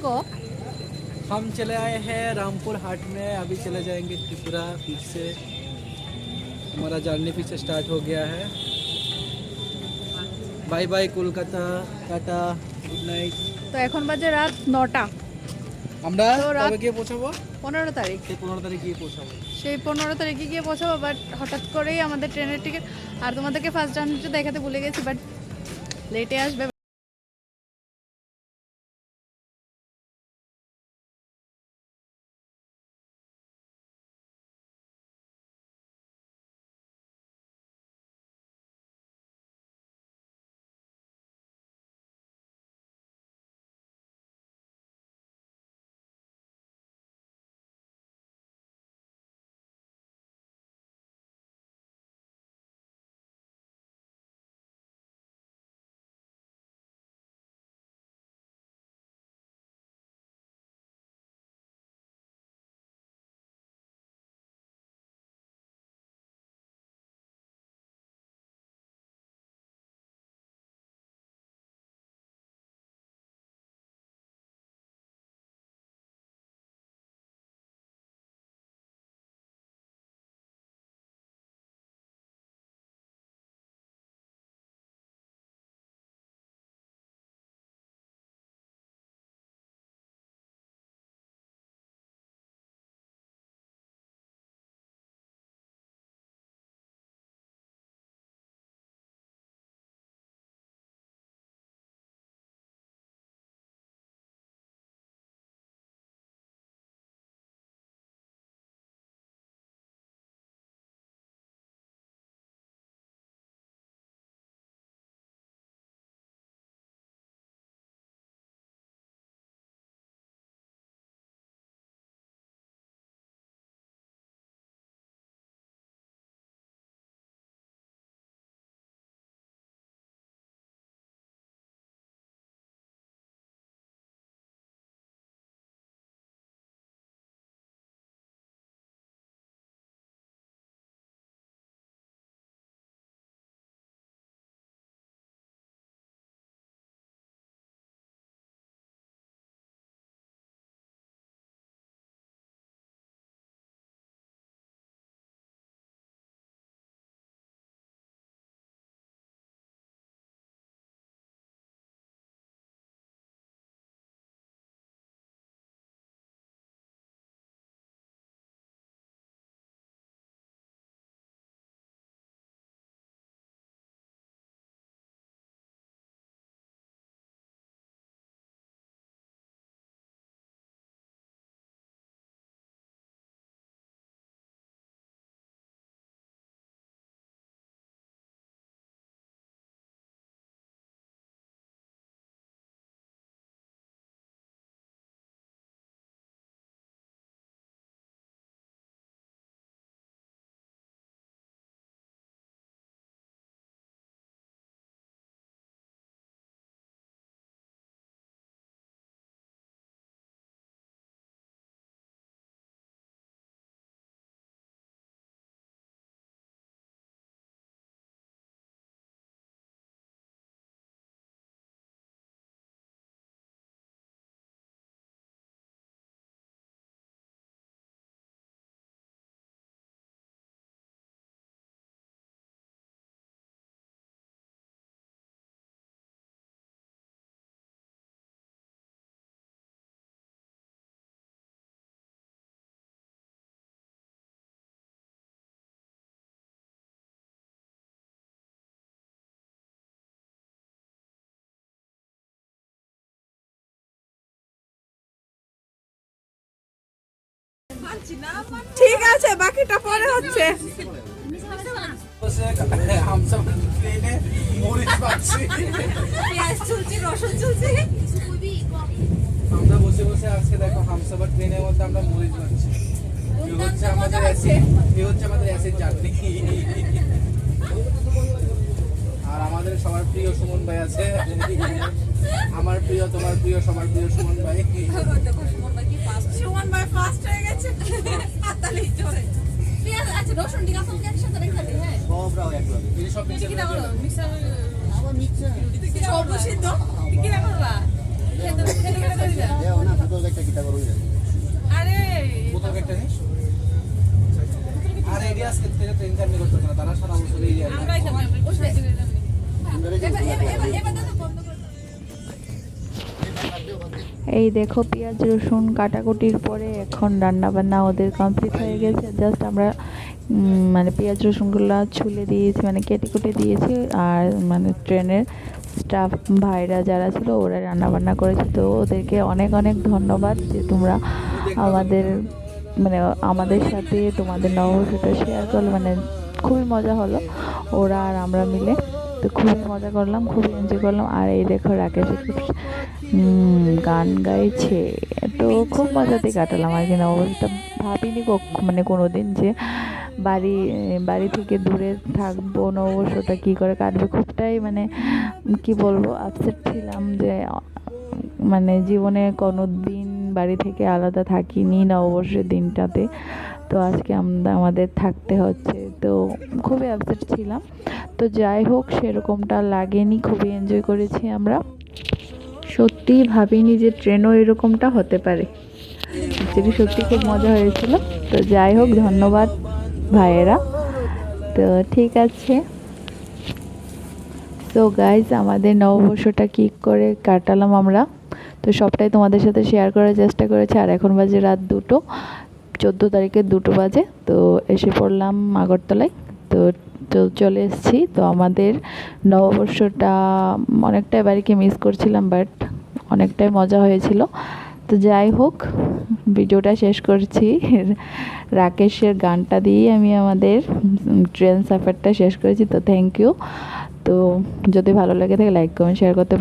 को हम चले आए हैं रामपुर हाट में अभी चले जाएंगे त्रिपुरा फिर से हमारा जर्नी फिर से स्टार्ट हो गया है bye bye Kolkata tata good night তো এখন বাজে রাত নটা আমরা তো রাত- কবে গিয়ে পৌঁছাবো পনেরো তারিখ সেই পনেরো তারিখ গিয়ে পৌঁছাবো সেই পনেরো তারিখে গিয়ে পৌঁছাবো বাট হঠাৎ করেই আমাদের ট্রেনের টিকিট আর তোমাদেরকে ফার্স্ট জার্নিটা দেখাতে ভুলে গেছি বাট লেটে আসবে ঠিক আছে বাকিটা পরে হচ্ছে। আমরা বসে বসে আজকে দেখো হামসাবার ট্রেনের মধ্যে আমরা মরিচ পাচ্ছি হচ্ছে আমাদের এ হচ্ছে আমাদের অ্যাসের চাটনি আর আমাদের সবার প্রিয় সুমন ভাই আছে। আমার প্রিয় তোমার প্রিয় সবার প্রিয় সুমন ভাই। এই সব মিক্সার আবার মিক্সার। সব সিদ্ধ কি না করবা খেতে খেতে করে একটা কিটা আরে! একটা নে আরে করতে না তারা সারা আমরা এটা বসে এবার এবার এবার এই দেখো পেঁয়াজ রসুন কাটাকুটির পরে এখন রান্না বান্না ওদের কমপ্লিট হয়ে গেছে। জাস্ট আমরা মানে পেঁয়াজ রসুনগুলো ছুলে দিয়েছি মানে কেটে কুটে দিয়েছি। আর মানে ট্রেনের স্টাফ ভাইরা যারা ছিল, ওরা রান্না বান্না করেছে। তো ওদেরকে অনেক অনেক ধন্যবাদ যে তোমরা আমাদের মানে আমাদের সাথে তোমাদের নববর্ষটা শেয়ার করল। মানে খুবই মজা হলো, ওরা আর আমরা মিলে। তো খুবই মজা করলাম, খুবই এনজয় করলাম। আর এই দেখো রাকেশ খুব গান গাইছে। তো খুব মজাতে কাটালাম। আর কি নববর্ষটা ভাবিনি মানে কোনো দিন যে বাড়ি বাড়ি থেকে দূরে থাকব নববর্ষটা কী করে কাটবে? খুবটাই মানে কি বলব আপসেট ছিলাম যে মানে জীবনে কোনো দিন বাড়ি থেকে আলাদা থাকিনি নববর্ষের দিনটাতে। তো আজকে আমরা আমাদের থাকতে হচ্ছে। তো খুবই আপসেট ছিলাম। তো যাই হোক, সেরকমটা লাগেনি, খুবই এনজয় করেছি আমরা। সত্যিই ভাবিনি যে ট্রেনও এরকমটা হতে পারে। সত্যি খুব মজা হয়েছিল। তো যাই হোক, ধন্যবাদ। ভাইয়েরা। তো ঠিক আছে। তো গাইজ আমাদের নববর্ষটা কী করে কাটালাম আমরা? তো সবটাই তোমাদের সাথে শেয়ার করার চেষ্টা করেছি। আর এখন বাজে রাত দুটো, চোদ্দ তারিখের দুটো বাজে। তো এসে পড়লাম আগরতলায়। তো তো চলে এসেছি। তো আমাদের নববর্ষটা অনেকটাই বাড়িকে মিস করছিলাম বাট অনেকটাই মজা হয়েছিল। তো যাই হোক ভিডিওটা শেষ করছি। রাকেশের গানটা দিয়েই আমি আমাদের ট্রেন সাফারটা শেষ করেছি, তো থ্যাংক ইউ তো যদি ভালো লাগে থাকে লাইক কমেন্ট শেয়ার করতে